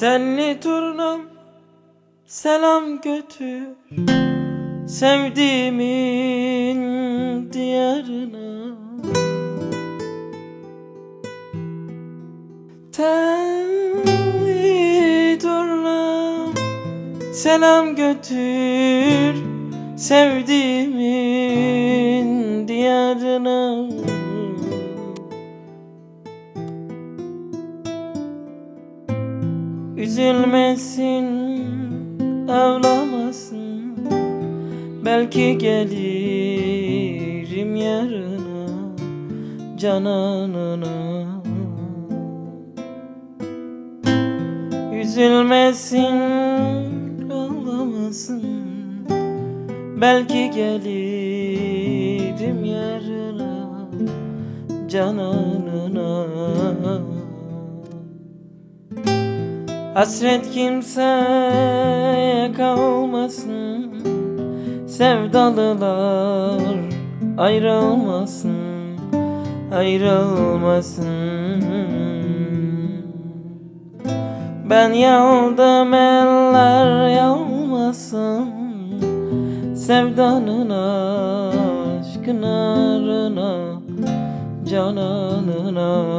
Telli turnam selam götür. Sevdiğimin diyarına. Telli turnam selam götür. Sevdiğimin Üzülmesin, ağlamasın. Belki gelirim yarına Cananına. Üzülmesin, ağlamasın. Belki gelirim yarına Cananına Hasret kimseye kalmasın. Sevdalılar ayrılmasın Ayrılmasın. Ben yaldım eller yalmasın. Sevdanın aşkın arına Cananına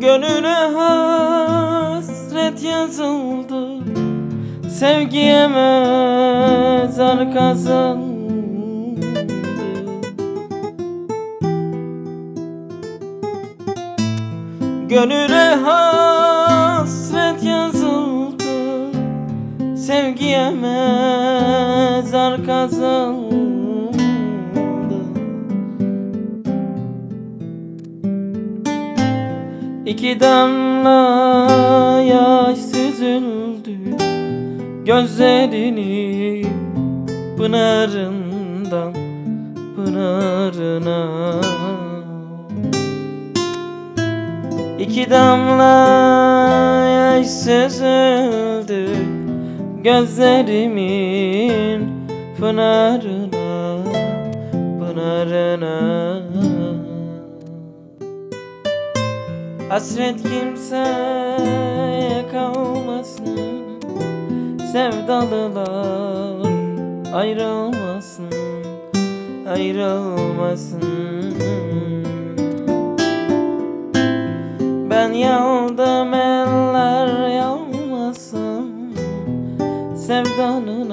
Gönlüne hasret yazıldı. Sevgiye mezar kazandı. Gönlüne hasret yazıldı. Sevgiye mezar kazandı İki damla yaş süzüldü Gözlerini pınarından pınarına. İki damla yaş süzüldü Gözlerimin pınarına pınarına Hasret kimseye kalmasın Sevdalılar ayrılmasın Ayrılmasın. Ben yaldım eller yalmasın Sevdanın